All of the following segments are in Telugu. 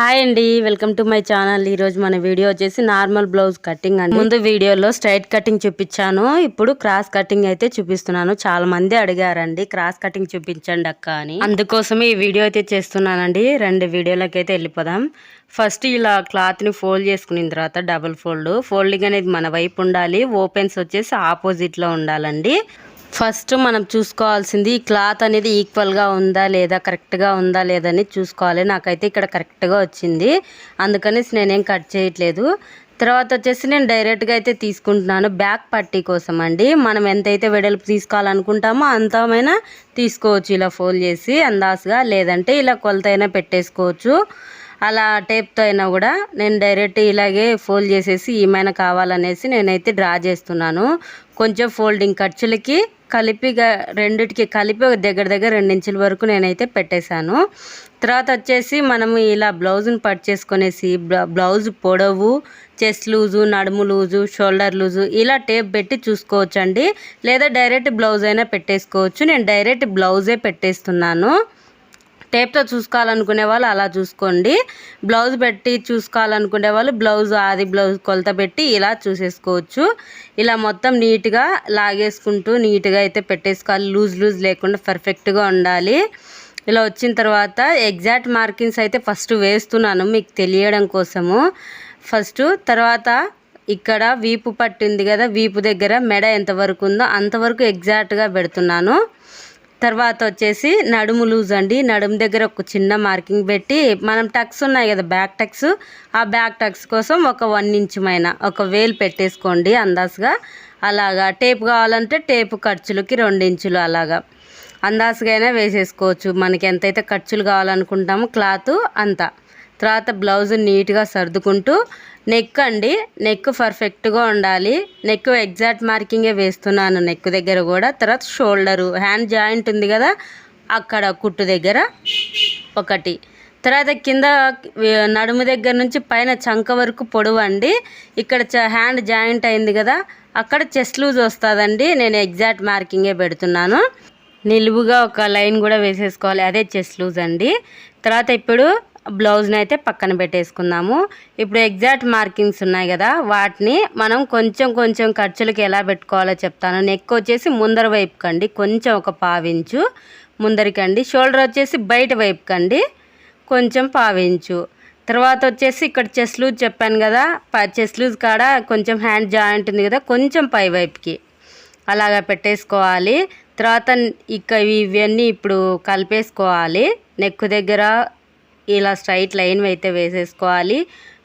హాయ్ అండి వెల్కమ్ టు మై ఛానల్. ఈరోజు మన వీడియో వచ్చేసి నార్మల్ బ్లౌజ్ కటింగ్ అండి. ముందు వీడియోలో స్ట్రైట్ కటింగ్ చూపించాను. ఇప్పుడు క్రాస్ కటింగ్ అయితే చూపిస్తున్నాను. చాలా మంది అడిగారండి క్రాస్ కటింగ్ చూపించండి అక్క అని. అందుకోసమే ఈ వీడియో అయితే చేస్తున్నానండి. రెండు వీడియోలకి అయితే వెళ్ళిపోదాం. ఫస్ట్ ఇలా క్లాత్ని ఫోల్డ్ చేసుకున్న తర్వాత డబుల్ ఫోల్డ్. ఫోల్డింగ్ అనేది మన వైపు ఉండాలి. ఓపెన్స్ వచ్చేసి ఆపోజిట్లో ఉండాలండి. ఫస్ట్ మనం చూసుకోవాల్సింది ఈ క్లాత్ అనేది ఈక్వల్గా ఉందా లేదా కరెక్ట్గా ఉందా లేదని చూసుకోవాలి. నాకైతే ఇక్కడ కరెక్ట్గా వచ్చింది. అందుకనేసి నేనేం కట్ చేయట్లేదు. తర్వాత వచ్చేసి నేను డైరెక్ట్గా అయితే తీసుకుంటున్నాను. బ్యాక్ పట్టీ కోసం అండి. మనం ఎంతైతే వెడల్పు తీసుకోవాలనుకుంటామో అంతమైనా తీసుకోవచ్చు. ఇలా ఫోల్డ్ చేసి అందాసుగా లేదంటే ఇలా కొలత అయినా పెట్టేసుకోవచ్చు. అలా టేప్తో అయినా కూడా నేను డైరెక్ట్ ఇలాగే ఫోల్డ్ చేసేసి ఏమైనా కావాలనేసి నేనైతే డ్రా చేస్తున్నాను. కొంచెం ఫోల్డింగ్ ఖర్చులకి కలిపి రెండిటికి కలిపి ఒక దగ్గర దగ్గర రెండు ఇంచుల వరకు నేనైతే పెట్టేశాను. తర్వాత వచ్చేసి మనము ఇలా బ్లౌజ్ని పట్ చేసుకునేసి బ్ల- బ్లౌజ్ పొడవు చెస్ట్ లూజు నడుము లూజు షోల్డర్ లూజు ఇలా టేప్ పెట్టి చూసుకోవచ్చండి. లేదా డైరెక్ట్ బ్లౌజ్ అయినా పెట్టేసుకోవచ్చు. నేను డైరెక్ట్ బ్లౌజే పెట్టేస్తున్నాను. టేప్తో చూసుకోవాలనుకునే వాళ్ళు అలా చూసుకోండి. బ్లౌజ్ పెట్టి చూసుకోవాలనుకునే వాళ్ళు బ్లౌజ్ ఆది బ్లౌజ్ కొలత పెట్టి ఇలా చూసేసుకోవచ్చు. ఇలా మొత్తం నీట్గా లాగేసుకుంటూ నీట్గా అయితే పెట్టేసుకోవాలి. లూజ్ లూజ్ లేకుండా పర్ఫెక్ట్గా ఉండాలి. ఇలా వచ్చిన తర్వాత ఎగ్జాక్ట్ మార్కింగ్స్ అయితే ఫస్ట్ వేస్తున్నాను మీకు తెలియడం కోసము. ఫస్ట్ తర్వాత ఇక్కడ వీపు పట్టింది కదా వీపు దగ్గర మెడ ఎంతవరకు ఉందో అంతవరకు ఎగ్జాక్ట్గా పెడుతున్నాను. తర్వాత వచ్చేసి నడుము లూజ్ అండి. నడుము దగ్గర ఒక చిన్న మార్కింగ్ పెట్టి మనం టక్స్ ఉన్నాయి కదా బ్యాక్ టక్స్. ఆ బ్యాక్ టక్స్ కోసం ఒక వన్ ఇంచ్ మైన ఒక వేలు పెట్టేసుకోండి అందాసుగా అలాగా టేప్ కావాలంటే టేపు ఖర్చులకి రెండు ఇంచులు అలాగా. అందాసుగా అయినా వేసేసుకోవచ్చు. మనకి ఎంతైతే ఖర్చులు కావాలనుకుంటామో క్లాత్ అంతా. తర్వాత బ్లౌజ్ నీట్గా సర్దుకుంటూ నెక్ అండి. నెక్ పర్ఫెక్ట్గా ఉండాలి. నెక్ ఎగ్జాక్ట్ మార్కింగే వేస్తున్నాను నెక్ దగ్గర కూడా. తర్వాత షోల్డరు హ్యాండ్ జాయింట్ ఉంది కదా అక్కడ కుట్టు దగ్గర ఒకటి. తర్వాత కింద నడుము దగ్గర నుంచి పైన చంక వరకు పొడవు అండి. ఇక్కడ చ- హ్యాండ్ జాయింట్ అయింది కదా అక్కడ చెస్ట్ లూజ్ వస్తుందండి. నేను ఎగ్జాక్ట్ మార్కింగే పెడుతున్నాను. నిలువుగా ఒక లైన్ కూడా వేసేసుకోవాలి. అదే చెస్ట్ లూజ్ అండి. తర్వాత ఇప్పుడు బ్లౌజ్ని అయితే పక్కన పెట్టేసుకుందాము. ఇప్పుడు ఎగ్జాక్ట్ మార్కింగ్స్ ఉన్నాయి కదా వాటిని మనం కొంచెం కొంచెం ఖర్చులకి ఎలా పెట్టుకోవాలో చెప్తాను. నెక్ వచ్చేసి ముందర వైపు కండి కొంచెం ఒక పావించు ముందరికండి షోల్డర్ వచ్చేసి బయట వైపు కండి కొంచెం పావించు తర్వాత వచ్చేసి ఇక్కడ చెస్ లూజ్ చెప్పాను కదా చెస్ లూజ్ కాడ కొంచెం హ్యాండ్ జాయింట్ ఉంది కదా కొంచెం పై వైపుకి అలాగా పెట్టేసుకోవాలి. తర్వాత ఇక ఇవన్నీ ఇప్పుడు కలిపేసుకోవాలి. నెక్ దగ్గర ఇలా స్ట్రైట్ లైన్ అయితే వేసేసుకోవాలి.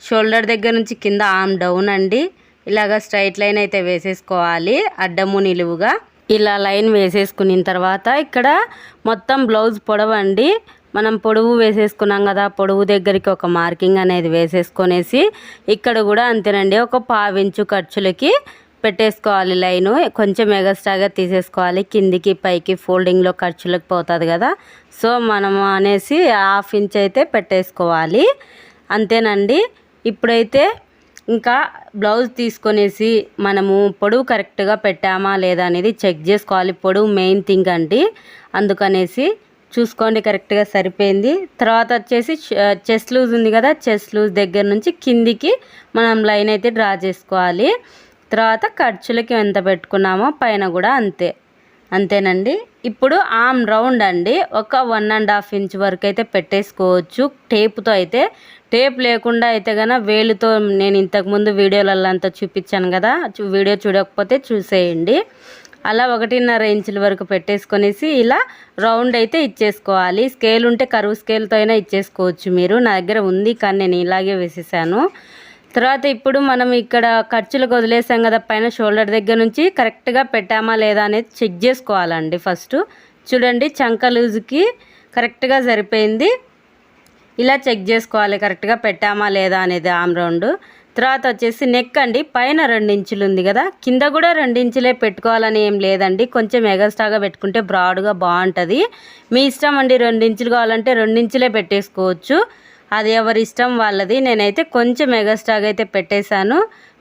షోల్డర్ దగ్గర నుంచి కింద ఆమ్ డౌన్ అండి. ఇలాగ స్ట్రైట్ లైన్ అయితే వేసేసుకోవాలి అడ్డము నిలువుగా. ఇలా లైన్ వేసేసుకున్న తర్వాత ఇక్కడ మొత్తం బ్లౌజ్ పొడవండి. మనం పొడవు వేసేసుకున్నాం కదా పొడవు దగ్గరికి ఒక మార్కింగ్ అనేది వేసేసుకొనేసి ఇక్కడ కూడా అంతేనండి. ఒక పావించు ఖర్చులకి పెట్టేసుకోవాలి లైను. కొంచెం ఎగస్ట్రాగా తీసేసుకోవాలి. కిందికి పైకి ఫోల్డింగ్లో ఖర్చులకు పోతుంది కదా. సో మనము అనేసి హాఫ్ ఇంచ్ అయితే పెట్టేసుకోవాలి. అంతేనండి. ఇప్పుడైతే ఇంకా బ్లౌజ్ తీసుకొనేసి మనము పొడవు కరెక్ట్గా పెట్టామా లేదా అనేది చెక్ చేసుకోవాలి. పొడవు మెయిన్ థింగ్ అండి. అందుకనేసి చూసుకోండి కరెక్ట్గా సరిపోయింది. తర్వాత వచ్చేసి చెస్ట్ లూజ్ ఉంది కదా. చెస్ట్ లూజ్ దగ్గర నుంచి కిందికి మనం లైన్ అయితే డ్రా చేసుకోవాలి. తర్వాత ఖర్చులకి ఎంత పెట్టుకున్నామో పైన కూడా అంతే. అంతేనండి? ఇప్పుడు ఆమ్ రౌండ్ అండి. ఒక వన్ అండ్ హాఫ్ ఇంచ్ వరకు అయితే పెట్టేసుకోవచ్చు. టేపుతో అయితే టేప్ లేకుండా అయితే కనుక వేలుతో నేను ఇంతకుముందు వీడియోలలో అంతా చూపించాను కదా చూ- వీడియో చూడకపోతే చూసేయండి. అలా ఒకటిన్నర ఇంచుల వరకు పెట్టేసుకొనేసి ఇలా రౌండ్ అయితే ఇచ్చేసుకోవాలి. స్కేల్ ఉంటే కరువు స్కేల్తో అయినా ఇచ్చేసుకోవచ్చు మీరు. నా దగ్గర ఉంది కానీ నేను ఇలాగే వేసేసాను. తర్వాత ఇప్పుడు మనం ఇక్కడ ఖర్చులకు వదిలేసాం కదా పైన షోల్డర్ దగ్గర నుంచి కరెక్ట్గా పెట్టామా లేదా అనేది చెక్ చేసుకోవాలండి ఫస్ట్. చూడండి చంక లూజ్కి కరెక్ట్గా సరిపోయింది. ఇలా చెక్ చేసుకోవాలి కరెక్ట్గా పెట్టామా లేదా అనేది ఆమ్ రౌండ్. తర్వాత వచ్చేసి నెక్ అండి పైన రెండు ఇంచులు ఉంది కదా కింద కూడా రెండించులే పెట్టుకోవాలని ఏం లేదండి. కొంచెం ఎగస్ట్రాగా పెట్టుకుంటే బ్రాడ్గా బాగుంటుంది. మీ ఇష్టం అండి రెండు ఇంచులు కావాలంటే రెండించులే పెట్టేసుకోవచ్చు. అది ఎవరి ఇష్టం వాళ్ళది. నేనైతే కొంచెం ఎగస్ట్రాగా అయితే పెట్టేశాను.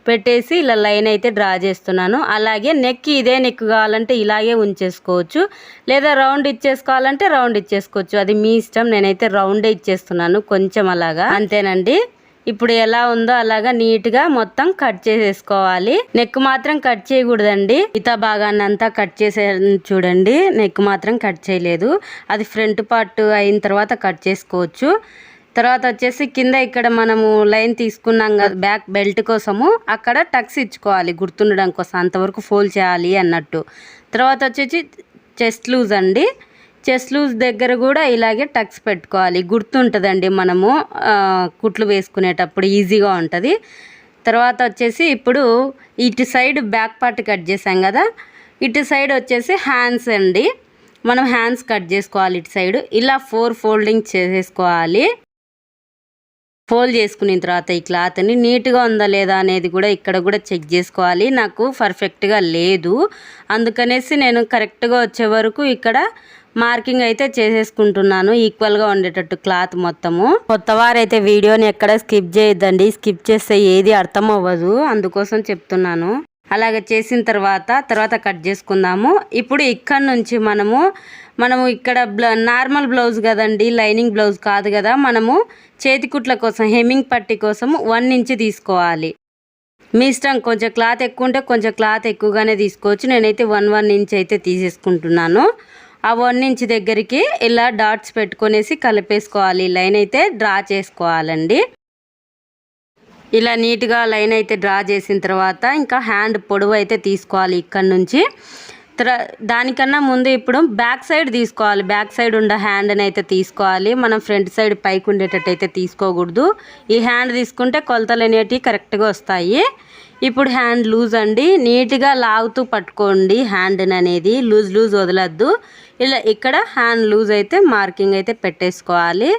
పెట్టేసి ఇలా లైన్ అయితే డ్రా చేస్తున్నాను. అలాగే నెక్ ఇదే నెక్ కావాలంటే ఇలాగే ఉంచేసుకోవచ్చు. లేదా రౌండ్ ఇచ్చేసుకోవాలంటే రౌండ్ ఇచ్చేసుకోవచ్చు. అది మీ ఇష్టం. నేనైతే రౌండే ఇచ్చేస్తున్నాను కొంచెం అలాగా. అంతేనండి. ఇప్పుడు ఎలా ఉందో అలాగా నీట్గా మొత్తం కట్ చేసేసుకోవాలి. నెక్ మాత్రం కట్ చేయకూడదండి. మిగతా భాగాన్ని అంతా కట్ చేసే చూడండి. నెక్ మాత్రం కట్ చేయలేదు. అది ఫ్రంట్ పార్ట్ అయిన తర్వాత కట్ చేసుకోవచ్చు. తర్వాత వచ్చేసి కింద ఇక్కడ మనము లైన్ తీసుకున్నాం కదా బ్యాక్ బెల్ట్ కోసము అక్కడ టక్స్ ఇచ్చుకోవాలి గుర్తుండడం కోసం అంతవరకు ఫోల్డ్ చేయాలి అన్నట్టు. తర్వాత వచ్చేసి చెస్ట్ లూజ్ అండి. చెస్ట్ లూజ్ దగ్గర కూడా ఇలాగే టక్స్ పెట్టుకోవాలి. గుర్తుంటుందండి మనము కుట్లు వేసుకునేటప్పుడు ఈజీగా ఉంటుంది. తర్వాత వచ్చేసి ఇప్పుడు ఇటు సైడ్ బ్యాక్ పార్ట్ కట్ చేసాం కదా ఇటు సైడ్ వచ్చేసి హ్యాండ్స్ అండి. మనం హ్యాండ్స్ కట్ చేసుకోవాలి ఇటు సైడ్. ఇలా ఫోర్ ఫోల్డింగ్ చేసేసుకోవాలి. ఫోల్డ్ చేసుకున్న తర్వాత ఈ క్లాత్ని నీట్గా ఉందా లేదా అనేది కూడా ఇక్కడ కూడా చెక్ చేసుకోవాలి. నాకు పర్ఫెక్ట్గా లేదు. అందుకనేసి నేను కరెక్ట్గా వచ్చే వరకు ఇక్కడ మార్కింగ్ అయితే చేసేసుకుంటున్నాను. ఈక్వల్గా ఉండేటట్టు క్లాత్ మొత్తము. కొత్త వారైతే వీడియోని ఎక్కడ స్కిప్ చేయొద్దండి. స్కిప్ చేస్తే ఏది అర్థం అవ్వదు అందుకోసం చెప్తున్నాను. అలాగ చేసిన తర్వాత తర్వాత కట్ చేసుకుందాము. ఇప్పుడు ఇక్కడ నుంచి మనము మనము ఇక్కడ బ్ల నార్మల్ బ్లౌజ్ కదండి లైనింగ్ బ్లౌజ్ కాదు కదా మనము చేతి కుట్ల కోసం హెమ్మింగ్ పట్టి కోసం వన్ ఇంచ్ తీసుకోవాలి. మీ ఇష్టం కొంచెం క్లాత్ ఎక్కువ ఉంటే కొంచెం క్లాత్ ఎక్కువగానే తీసుకోవచ్చు. నేనైతే వన్ వన్ ఇంచ్ అయితే తీసేసుకుంటున్నాను. ఆ వన్ ఇంచ్ దగ్గరికి ఇలా డాట్స్ పెట్టుకునేసి కలిపేసుకోవాలి. లైన్ అయితే డ్రా చేసుకోవాలండి. ఇలా నీట్గా లైన్ అయితే డ్రా చేసిన తర్వాత ఇంకా హ్యాండ్ పొడవు అయితే తీసుకోవాలి ఇక్కడ నుంచి. దానికన్నా ముందు ఇప్పుడు బ్యాక్ సైడ్ తీసుకోవాలి. బ్యాక్ సైడ్ ఉండే హ్యాండ్ని అయితే తీసుకోవాలి. మనం ఫ్రంట్ సైడ్ పైకి ఉండేటట్టు అయితే తీసుకోకూడదు. ఈ హ్యాండ్ తీసుకుంటే కొలతలు అనేటివి కరెక్ట్గా వస్తాయి. ఇప్పుడు హ్యాండ్ లూజ్ అండి. నీట్గా లాగుతూ పట్టుకోండి. హ్యాండ్ అనేది లూజ్ లూజ్ వదలద్దు. ఇలా ఇక్కడ హ్యాండ్ లూజ్ అయితే మార్కింగ్ అయితే పెట్టేసుకోవాలి.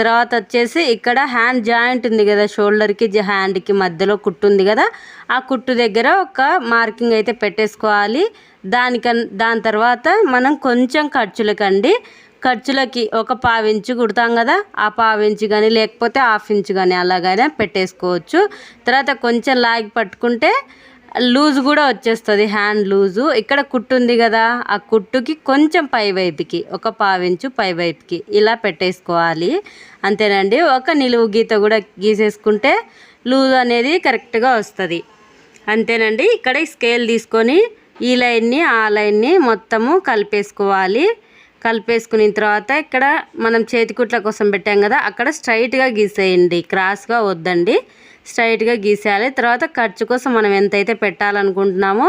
తర్వాత వచ్చేసి ఇక్కడ హ్యాండ్ జాయింట్ ఉంది కదా షోల్డర్కి హ్యాండ్కి మధ్యలో కుట్టు ఉంది కదా ఆ కుట్టు దగ్గర ఒక మార్కింగ్ అయితే పెట్టేసుకోవాలి. దానికన్ దాని తర్వాత మనం కొంచెం ఖర్చులకండి. ఖర్చులకి ఒక పావించు కుడతాం కదా ఆ పావించు కానీ లేకపోతే హాఫ్ ఇంచు కానీ అలాగైనా పెట్టేసుకోవచ్చు. తర్వాత కొంచెం లాగి పట్టుకుంటే లూజ్ కూడా వచ్చేస్తుంది హ్యాండ్ లూజు. ఇక్కడ కుట్టు ఉంది కదా ఆ కుట్టుకి కొంచెం పై వైపుకి ఒక పావించు పై వైపుకి ఇలా పెట్టేసుకోవాలి. అంతేనండి ఒక నిలువు గీత కూడా గీసేసుకుంటే లూజ్ అనేది కరెక్ట్గా వస్తుంది. అంతేనండి ఇక్కడ ఈ స్కేల్ తీసుకొని ఈ లైన్ని ఆ లైన్ని మొత్తము కలిపేసుకోవాలి. కలిపేసుకున్న తర్వాత ఇక్కడ మనం చేతికుట్ల కోసం పెట్టాం కదా అక్కడ స్ట్రైట్గా గీసేయండి. క్రాస్గా వద్దండి. స్ట్రైట్గా గీసేయాలి. తర్వాత ఖర్చు కోసం మనం ఎంతైతే పెట్టాలనుకుంటున్నామో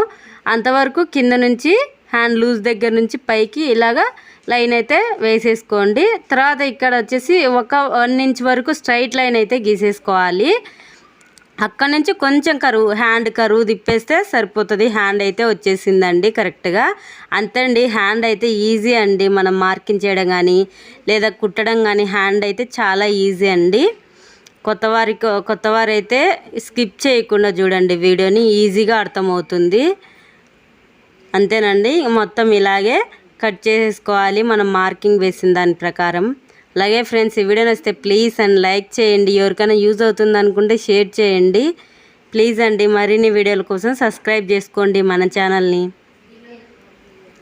అంతవరకు కింద నుంచి హ్యాండ్ లూజ్ దగ్గర నుంచి పైకి ఇలాగా లైన్ అయితే వేసేసుకోండి. తర్వాత ఇక్కడ వచ్చేసి ఒక వన్ ఇంచ్ వరకు స్ట్రైట్ లైన్ అయితే గీసేసుకోవాలి. అక్కడ నుంచి కొంచెం కరువు హ్యాండ్ కరువు తిప్పేస్తే సరిపోతుంది. హ్యాండ్ అయితే వచ్చేసిందండి కరెక్ట్గా. అంతే హ్యాండ్ అయితే ఈజీ అండి. మనం మార్కింగ్ చేయడం కానీ లేదా కుట్టడం కానీ హ్యాండ్ అయితే చాలా ఈజీ అండి. కొత్త వారికి కొత్త వారైతే స్కిప్ చేయకుండా చూడండి. వీడియోని ఈజీగా అర్థమవుతుంది. అంతేనండి మొత్తం ఇలాగే కట్ చేసేసుకోవాలి మనం మార్కింగ్ వేసిన దాని ప్రకారం. అలాగే ఫ్రెండ్స్ ఈ వీడియో నచ్చితే ప్లీజ్ అండ్ లైక్ చేయండి. ఎవరికైనా యూజ్ అవుతుంది అనుకుంటే షేర్ చేయండి. ప్లీజ్ అండి మరిన్ని వీడియోల కోసం సబ్స్క్రైబ్ చేసుకోండి మన ఛానల్ని.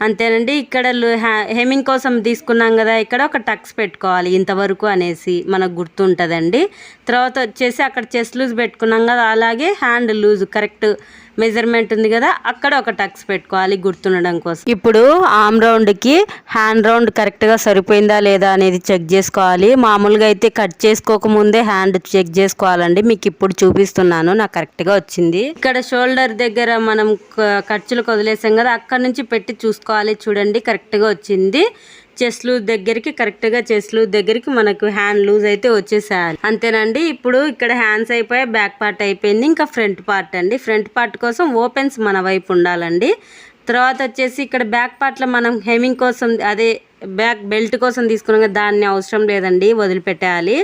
అంతేనండి ఇక్కడ హెమింగ్ హ్యా- కోసం తీసుకున్నాం కదా ఇక్కడ ఒక టక్స్ పెట్టుకోవాలి ఇంతవరకు అనేసి మనకు గుర్తుంటుందండి. తర్వాత వచ్చేసి అక్కడ చెస్ట్ లూజ్ పెట్టుకున్నాం కదా అలాగే హ్యాండ్ లూజ్ కరెక్ట్ మెజర్మెంట్ ఉంది కదా అక్కడ ఒక టక్స్ పెట్టుకోవాలి గుర్తుండడం కోసం. ఇప్పుడు ఆమ్ రౌండ్కి హ్యాండ్ రౌండ్ కరెక్ట్గా సరిపోయిందా లేదా అనేది చెక్ చేసుకోవాలి. మామూలుగా అయితే కట్ చేసుకోక ముందే హ్యాండ్ చెక్ చేసుకోవాలండి. మీకు ఇప్పుడు చూపిస్తున్నాను నాకు కరెక్ట్గా వచ్చింది. ఇక్కడ షోల్డర్ దగ్గర మనం ఖర్చులకు వదిలేసాం కదా అక్కడ నుంచి పెట్టి చూసుకోవాలి. చూడండి కరెక్ట్గా వచ్చింది. చెస్లు లూజ్ దగ్గరికి కరెక్ట్గా చెస్లు లూజ్ దగ్గరికి మనకు హ్యాండ్ లూజ్ అయితే వచ్చేసేయాలి. అంతేనండి ఇప్పుడు ఇక్కడ హ్యాండ్స్ అయిపోయి బ్యాక్ పార్ట్ అయిపోయింది ఇంకా ఫ్రంట్ పార్ట్ అండి. ఫ్రంట్ పార్ట్ కోసం ఓపెన్స్ మన వైపు ఉండాలండి. తర్వాత వచ్చేసి ఇక్కడ బ్యాక్ పార్ట్లో మనం హెమింగ్ కోసం అదే బ్యాక్ బెల్ట్ కోసం తీసుకున్నాం కదా దాన్ని అవసరం లేదండి వదిలిపెట్టేయాలి.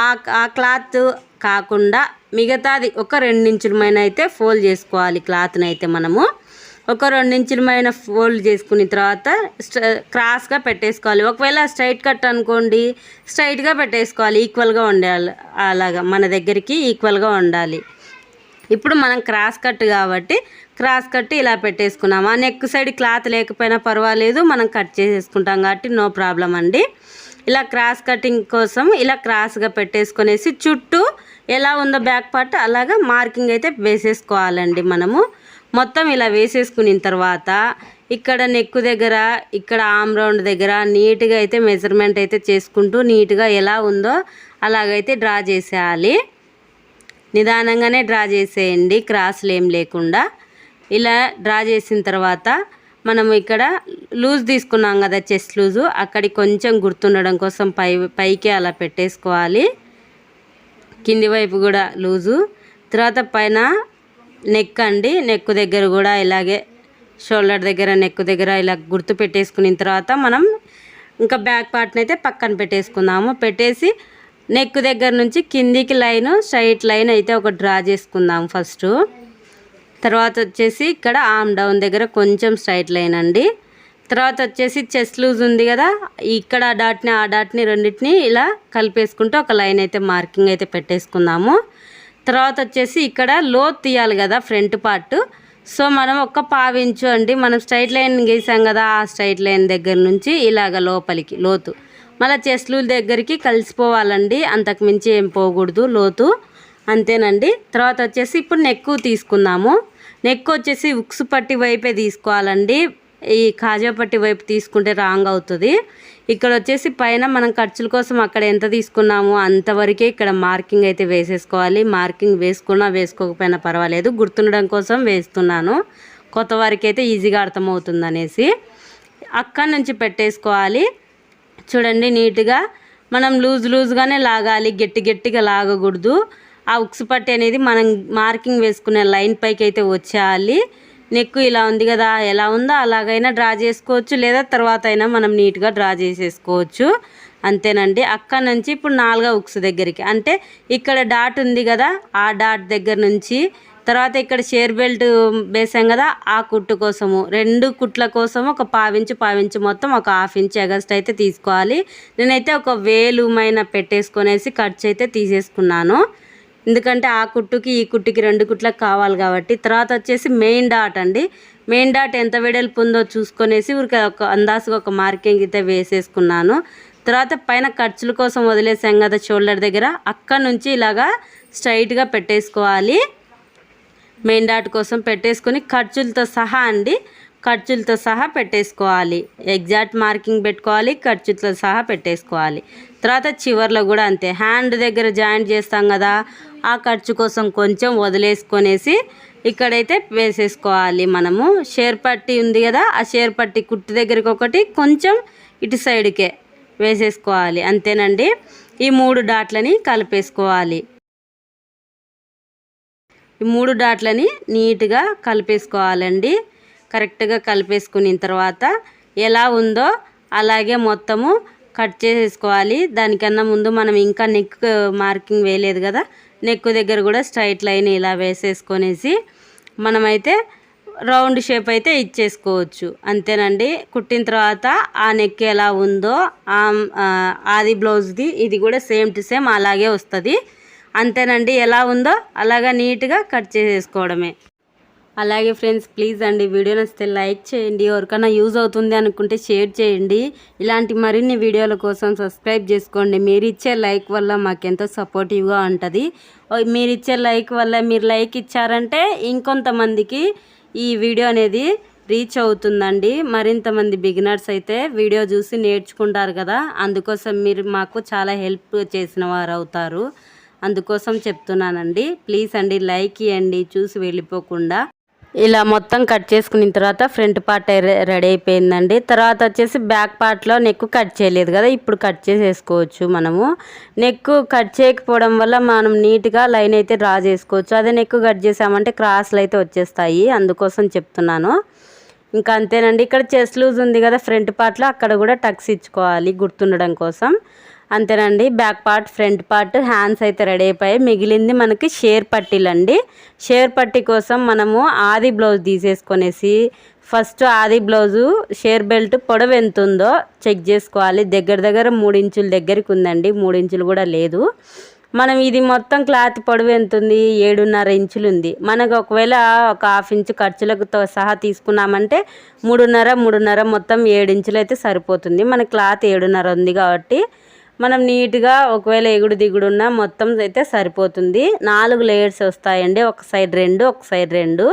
ఆ ఆ క్లాత్ కాకుండా మిగతాది ఒక రెండించులమైన అయితే ఫోల్డ్ చేసుకోవాలి క్లాత్ని అయితే మనము. ఒక రెండించులమైన ఫోల్డ్ చేసుకున్న తర్వాత క్రాస్గా పెట్టేసుకోవాలి. ఒకవేళ స్ట్రైట్ కట్ అనుకోండి స్ట్రైట్గా పెట్టేసుకోవాలి ఈక్వల్గా ఉండాలి. అలాగా మన దగ్గరికి ఈక్వల్గా ఉండాలి. ఇప్పుడు మనం క్రాస్ కట్ కాబట్టి క్రాస్ కట్ ఇలా పెట్టేసుకున్నాము. ఆ నెక్ సైడ్ క్లాత్ లేకపోయినా పర్వాలేదు మనం కట్ చేసేసుకుంటాం కాబట్టి నో ప్రాబ్లం అండి. ఇలా క్రాస్ కటింగ్ కోసం ఇలా క్రాస్గా పెట్టేసుకొనేసి చుట్టూ ఎలా ఉందో బ్యాక్ పార్ట్ అలాగా మార్కింగ్ అయితే వేసేసుకోవాలండి మనము. మొత్తం ఇలా వేసేసుకున్న తర్వాత ఇక్కడ నెక్కు దగ్గర ఇక్కడ ఆమ్ రౌండ్ దగ్గర నీట్గా అయితే మెజర్మెంట్ అయితే చేసుకుంటూ నీట్గా ఎలా ఉందో అలాగైతే డ్రా చేసేయాలి. నిదానంగానే డ్రా చేసేయండి క్రాస్లు ఏం లేకుండా. ఇలా డ్రా చేసిన తర్వాత మనం ఇక్కడ లూజ్ తీసుకున్నాం కదా చెస్ట్ లూజు అక్కడికి కొంచెం గుర్తుండడం కోసం పై పైకి అలా పెట్టేసుకోవాలి. కింది వైపు కూడా లూజు. తర్వాత పైన నెక్ అండి. నెక్ దగ్గర కూడా ఇలాగే షోల్డర్ దగ్గర నెక్ దగ్గర ఇలా గుర్తు పెట్టేసుకున్న తర్వాత మనం ఇంకా బ్యాక్ పార్ట్ని అయితే పక్కన పెట్టేసుకుందాము. పెట్టేసి నెక్ దగ్గర నుంచి కిందికి లైన్ స్ట్రైట్ లైన్ అయితే ఒక డ్రా చేసుకుందాం ఫస్ట్ తర్వాత వచ్చేసి ఇక్కడ ఆమ్ డౌన్ దగ్గర కొంచెం స్ట్రైట్ లైన్ అండి. తర్వాత వచ్చేసి చెస్ట్ లూజ్ ఉంది కదా. ఇక్కడ ఆ డాట్ని ఆ డాట్ని రెండింటిని ఇలా కలిపేసుకుంటూ ఒక లైన్ అయితే మార్కింగ్ అయితే పెట్టేసుకుందాము. తర్వాత వచ్చేసి ఇక్కడ లోత్ తీయాలి కదా ఫ్రంట్ పార్ట్. సో మనం ఒక్క పావించు అండి మనం స్ట్రైట్ లైన్ గీసాం కదా ఆ స్ట్రైట్ లైన్ దగ్గర నుంచి ఇలాగ లోపలికి లోతు. మళ్ళీ చెస్లు దగ్గరికి కలిసిపోవాలండి అంతకు మించి ఏం పోకూడదు లోతు. అంతేనండి. తర్వాత వచ్చేసి ఇప్పుడు నెక్కు తీసుకుందాము. నెక్ వచ్చేసి ఉక్స్ పట్టి వైపే తీసుకోవాలండి. ఈ కాజా పట్టి వైపు తీసుకుంటే రాంగ్ అవుతుంది. ఇక్కడ వచ్చేసి పైన మనం ఖర్చుల కోసం అక్కడ ఎంత తీసుకున్నామో అంతవరకే ఇక్కడ మార్కింగ్ అయితే వేసేసుకోవాలి. మార్కింగ్ వేసుకున్నా వేసుకోకపోయినా పర్వాలేదు. గుర్తుండడం కోసం వేస్తున్నాను. కొత్త వారికి అయితే ఈజీగా అర్థమవుతుంది అనేసి అక్కడి నుంచి పెట్టేసుకోవాలి. చూడండి నీట్గా మనం లూజ్ లూజ్గానే లాగాలి. గట్టి గట్టిగా లాగకూడదు. ఆ ఉక్స్ పట్టి అనేది మనం మార్కింగ్ వేసుకునే లైన్ పైకి అయితే వచ్చేయాలి. నెక్ ఇలా ఉంది కదా ఎలా ఉందో? అలాగైనా డ్రా చేసుకోవచ్చు. లేదా తర్వాత అయినా మనం నీట్గా డ్రా చేసేసుకోవచ్చు. అంతేనండి. అక్కడ నుంచి ఇప్పుడు నాలుగో ఉక్స్ దగ్గరికి. అంటే ఇక్కడ డాట్ ఉంది కదా ఆ డాట్ దగ్గర నుంచి. తర్వాత ఇక్కడ షేర్ బెల్ట్ వేసాం కదా ఆ కుట్టు కోసము. రెండు కుట్ల కోసం ఒక పావించు పావించు మొత్తం ఒక హాఫ్ ఇంచ్ ఎగస్ట్ అయితే తీసుకోవాలి. నేనైతే ఒక వేలుమైన పెట్టేసుకునేసి పెట్టేసుకొనేసి అయితే తీసేసుకున్నాను. ఎందుకంటే ఆ కుట్టుకి ఈ కుట్టుకి రెండు కుట్లకు కావాలి కాబట్టి. తర్వాత వచ్చేసి మెయిన్ డాట్ అండి. మెయిన్ డాట్ ఎంత వెడల్పు ఉందో చూసుకొనేసి ఊరికి ఒక అందాసుగా ఒక మార్కింగ్ అయితే వేసేసుకున్నాను. తర్వాత పైన ఖర్చుల కోసం వదిలేసాం కదా షోల్డర్ దగ్గర. అక్కడ నుంచి ఇలాగా స్ట్రైట్గా పెట్టేసుకోవాలి. మెయిన్ డాట్ కోసం పెట్టేసుకొని ఖర్చులతో సహా అండి ఖర్చులతో సహా పెట్టేసుకోవాలి. ఎగ్జాక్ట్ మార్కింగ్ పెట్టుకోవాలి ఖర్చులతో సహా పెట్టేసుకోవాలి. తర్వాత చివర్లో కూడా అంతే. హ్యాండ్ దగ్గర జాయింట్ చేస్తాం కదా ఆ ఖర్చు కోసం కొంచెం వదిలేసుకొనేసి ఇక్కడైతే వేసేసుకోవాలి మనము. షేర్ పట్టి ఉంది కదా ఆ షేర్ పట్టి కుట్టు దగ్గరికి ఒకటి కొంచెం ఇటు సైడ్కే వేసేసుకోవాలి. అంతేనండి. ఈ మూడు డాట్లని కలిపేసుకోవాలి. ఈ మూడు డాట్లని నీట్గా కలిపేసుకోవాలండి. కరెక్ట్గా కలిపేసుకున్న తర్వాత ఎలా ఉందో అలాగే మొత్తము కట్ చేసేసుకోవాలి. దానికన్నా ముందు మనం ఇంకా నెక్ మార్కింగ్ వేయలేదు కదా నెక్ దగ్గర కూడా స్ట్రైట్ లైన్ ఇలా వేసేసుకొనేసి మనమైతే రౌండ్ షేప్ అయితే ఇచ్చేసుకోవచ్చు. అంతేనండి. కుట్టిన తర్వాత ఆ నెక్ ఎలా ఉందో అది బ్లౌజ్ది ఇది కూడా సేమ్ టు సేమ్ అలాగే వస్తుంది. అంతేనండి. ఎలా ఉందో అలాగా నీట్గా కట్ చేసేసుకోవడమే. అలాగే ఫ్రెండ్స్ ప్లీజ్ అండి వీడియో నచ్చితే లైక్ చేయండి. ఎవరికైనా యూజ్ అవుతుంది అనుకుంటే షేర్ చేయండి. ఇలాంటి మరిన్ని వీడియోల కోసం సబ్స్క్రైబ్ చేసుకోండి. మీరు ఇచ్చే లైక్ వల్ల మాకెంతో సపోర్టివ్గా ఉంటుంది. మీరు ఇచ్చే లైక్ వల్ల మీరు లైక్ ఇచ్చారంటే ఇంకొంతమందికి ఈ వీడియో అనేది రీచ్ అవుతుందండి. మరింతమంది బిగినర్స్ అయితే వీడియో చూసి నేర్చుకుంటారు కదా. అందుకోసం మీరు మాకు చాలా హెల్ప్ చేసిన వారు అవుతారు అందుకోసం చెప్తున్నానండి. ప్లీజ్ అండి లైక్ ఇవ్వండి చూసి వెళ్ళిపోకుండా. ఇలా మొత్తం కట్ చేసుకున్న తర్వాత ఫ్రంట్ పార్ట్ రెడీ అయిపోయిందండి. తర్వాత వచ్చేసి బ్యాక్ పార్ట్లో నెక్ కట్ చేయలేదు కదా ఇప్పుడు కట్ చేసేసుకోవచ్చు మనము. నెక్ కట్ చేయకపోవడం వల్ల మనం నీట్గా లైన్ అయితే డ్రా చేసుకోవచ్చు. అదే నెక్ కట్ చేసామంటే క్రాస్లు అయితే వచ్చేస్తాయి అందుకోసం చెప్తున్నాను. ఇంకా అంతేనండి ఇక్కడ చెస్ట్ లూజ్ ఉంది కదా ఫ్రంట్ పార్ట్లో అక్కడ కూడా టక్స్ ఇచ్చుకోవాలి గుర్తుండడం కోసం. అంతేనండి. Back part front part hands అయితే రెడీ అయిపోయి మిగిలింది మనకి షేర్ పట్టీలండి. షేర్ పట్టీ కోసం మనము ఆది బ్లౌజ్ తీసేసుకొనేసి ఫస్ట్ ఆది బ్లౌజు షేర్ బెల్ట్ పొడవు ఎంత ఉందో చెక్ చేసుకోవాలి. దగ్గర దగ్గర మూడు ఇంచుల దగ్గరికి ఉందండి. మూడు ఇంచులు కూడా లేదు. మనం ఇది మొత్తం క్లాత్ పొడవు ఎంత ఉంది ఏడున్నర ఇంచులు ఉంది. మనకు ఒకవేళ ఒక హాఫ్ ఇంచు ఖర్చులతో సహా తీసుకున్నామంటే మూడున్నర మూడున్నర మొత్తం ఏడు ఇంచులు అయితే సరిపోతుంది. మన క్లాత్ ఏడున్నర ఉంది కాబట్టి మనం నీట్గా ఒకవేళ ఎగుడు దిగుడు ఉన్నా మొత్తం అయితే సరిపోతుంది. నాలుగు లేయర్స్ వస్తాయండి. ఒక సైడ్ రెండు ఒక సైడ్ రెండు.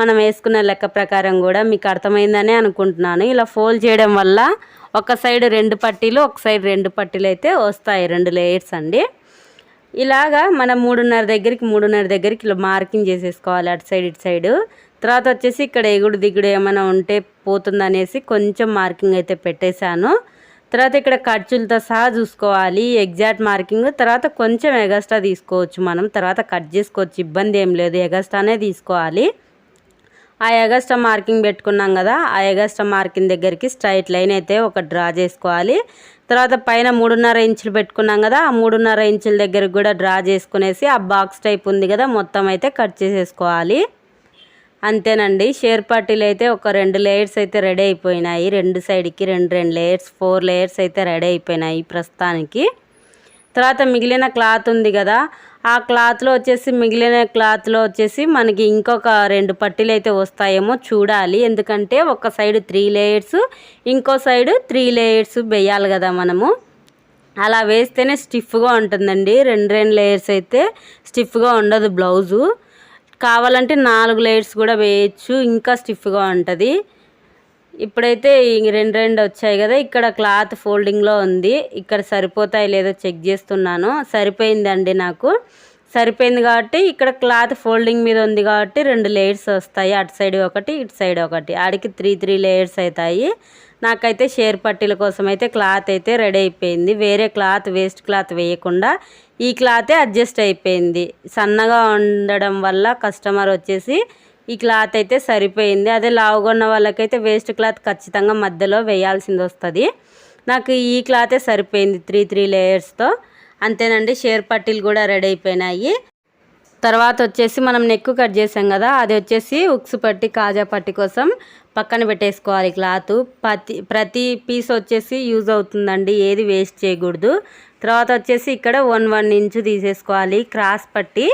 మనం వేసుకున్న లెక్క ప్రకారం కూడా మీకు అర్థమైందనే అనుకుంటున్నాను. ఇలా ఫోల్డ్ చేయడం వల్ల ఒక సైడ్ రెండు పట్టీలు ఒక సైడ్ రెండు పట్టీలు అయితే వస్తాయి రెండు లేయర్స్ అండి. ఇలాగా మనం మూడున్నర దగ్గరికి మూడున్నర దగ్గరికి ఇలా మార్కింగ్ చేసేసుకోవాలి అటు సైడ్ ఇటు సైడు. తర్వాత వచ్చేసి ఇక్కడ ఎగుడు దిగుడు ఏమైనా ఉంటే పోతుందనేసి కొంచెం మార్కింగ్ అయితే పెట్టేశాను. తర్వాత ఇక్కడ ఖర్చులతో సహా చూసుకోవాలి. ఎగ్జాక్ట్ మార్కింగ్ తర్వాత కొంచెం ఎగస్ట్రా తీసుకోవచ్చు మనం. తర్వాత కట్ చేసుకోవచ్చు. ఇబ్బంది ఏం లేదు. ఎగస్ట్రానే తీసుకోవాలి. ఆ ఎగస్ట్రా మార్కింగ్ పెట్టుకున్నాం కదా ఆ ఎగస్ట్రా మార్కింగ్ దగ్గరికి స్ట్రైట్ లైన్ అయితే ఒక డ్రా చేసుకోవాలి. తర్వాత పైన మూడున్నర ఇంచులు పెట్టుకున్నాం కదా ఆ మూడున్నర ఇంచుల దగ్గరికి కూడా డ్రా చేసుకునేసి ఆ బాక్స్ టైప్ ఉంది కదా మొత్తం అయితే కట్ చేసేసుకోవాలి. అంతేనండి. షేర్ పట్టీలు అయితే ఒక రెండు లేయర్స్ అయితే రెడీ అయిపోయినాయి. రెండు సైడ్కి రెండు రెండు లేయర్స్ ఫోర్ లేయర్స్ అయితే రెడీ అయిపోయినాయి ప్రస్తుతానికి. తర్వాత మిగిలిన క్లాత్ ఉంది కదా ఆ క్లాత్లో వచ్చేసి మిగిలిన క్లాత్లో వచ్చేసి మనకి ఇంకొక రెండు పట్టీలు అయితే వస్తాయేమో చూడాలి. ఎందుకంటే ఒక సైడ్ త్రీ లేయర్స్ ఇంకో సైడ్ త్రీ లేయర్స్ వేయాలి కదా మనము. అలా వేస్తేనే స్టిఫ్గా ఉంటుందండి. రెండు రెండు లేయర్స్ అయితే స్టిఫ్గా ఉండదు బ్లౌజు. కావాలంటే నాలుగు లేయర్స్ కూడా వేయచ్చు ఇంకా స్టిఫ్గా ఉంటుంది. ఇప్పుడైతే రెండు రెండు వచ్చాయి కదా ఇక్కడ క్లాత్ ఫోల్డింగ్లో ఉంది. ఇక్కడ సరిపోతాయి లేదో చెక్ చేస్తున్నాను. సరిపోయిందండి నాకు. సరిపోయింది కాబట్టి ఇక్కడ క్లాత్ ఫోల్డింగ్ మీద ఉంది కాబట్టి రెండు లేయర్స్ వస్తాయి. అటు సైడ్ ఒకటి ఇటు సైడ్ ఒకటి. ఆడికి త్రీ త్రీ లేయర్స్ అవుతాయి. నాకైతే షేర్ పట్టీల కోసం అయితే క్లాత్ అయితే రెడీ అయిపోయింది. వేరే క్లాత్ వేస్ట్ క్లాత్ వేయకుండా ఈ క్లాతే అడ్జస్ట్ అయిపోయింది. సన్నగా ఉండడం వల్ల కస్టమర్ వచ్చేసి ఈ క్లాత్ అయితే సరిపోయింది. అదే లావుగొన్న వాళ్ళకైతే వేస్ట్ క్లాత్ ఖచ్చితంగా మధ్యలో వేయాల్సింది వస్తుంది. నాకు ఈ క్లాతే సరిపోయింది త్రీ త్రీ లేయర్స్తో. అంతేనండి షేర్ పట్టీలు కూడా రెడీ అయిపోయినాయి. తర్వాత వచ్చేసి మనం నెక్ కట్ చేసాం కదా అది వచ్చేసి ఉక్స్ పట్టి కాజా పట్టి కోసం పక్కన పెట్టేసుకోవాలి క్లాత్. ప్రతి ప్రతి పీస్ వచ్చేసి యూజ్ అవుతుందండి ఏది వేస్ట్ చేయకూడదు. తర్వాత వచ్చేసి ఇక్కడ వన్ వన్ ఇంచు తీసేసుకోవాలి క్రాస్ పట్టి.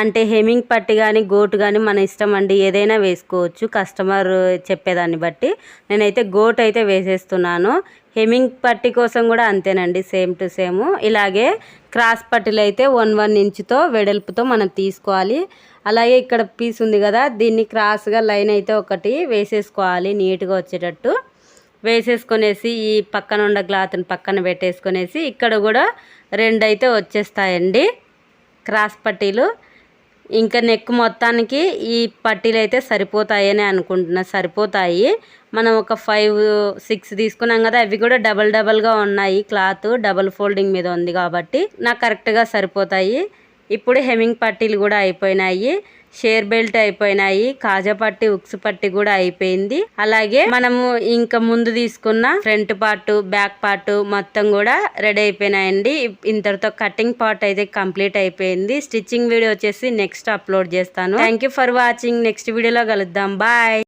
అంటే హెమింగ్ పట్టి కానీ గోటు కానీ మన ఇష్టం అండి ఏదైనా వేసుకోవచ్చు కస్టమర్ చెప్పేదాన్ని బట్టి. నేనైతే గోట్ అయితే వేసేస్తున్నాను. హెమింగ్ పట్టి కోసం కూడా అంతేనండి సేమ్ టు సేమ్. ఇలాగే క్రాస్ పట్టీలు అయితే వన్ వన్ ఇంచుతో వెడల్పుతో మనం తీసుకోవాలి. అలాగే ఇక్కడ పీస్ ఉంది కదా దీన్ని క్రాస్గా లైన్ అయితే ఒకటి వేసేసుకోవాలి నీట్గా వచ్చేటట్టు. వేసేసుకొనేసి ఈ పక్కన ఉన్న క్లాత్ని పక్కన పెట్టేసుకొనేసి ఇక్కడ కూడా రెండు అయితే వచ్చేస్తాయండి క్రాస్ పట్టీలు. ఇంకా నెక్ మొత్తానికి ఈ పట్టీలు అయితే సరిపోతాయని అనుకుంటున్నా. సరిపోతాయి. మనం ఒక ఫైవ్ సిక్స్ తీసుకున్నాం కదా అవి కూడా డబల్ డబల్గా ఉన్నాయి. క్లాత్ డబల్ ఫోల్డింగ్ మీద ఉంది కాబట్టి నాకు కరెక్ట్గా సరిపోతాయి. ఇప్పుడు హెమింగ్ పట్టీలు కూడా అయిపోయినాయి షేర్ బెల్ట్ అయిపోయినాయి కాజా పట్టి ఉక్స్ పట్టి కూడా అయిపోయింది. అలాగే మనము ఇంకా ముందు తీసుకున్న ఫ్రంట్ పార్ట్ బ్యాక్ పార్ట్ మొత్తం కూడా రెడీ అయిపోయినాయండి. ఇంతటితో కటింగ్ పార్ట్ అయితే కంప్లీట్ అయిపోయింది. స్టిచ్చింగ్ వీడియో వచ్చేసి నెక్స్ట్ అప్లోడ్ చేస్తాను. థ్యాంక్ ఫర్ వాచింగ్ నెక్స్ట్ వీడియోలో కలుద్దాం. బాయ్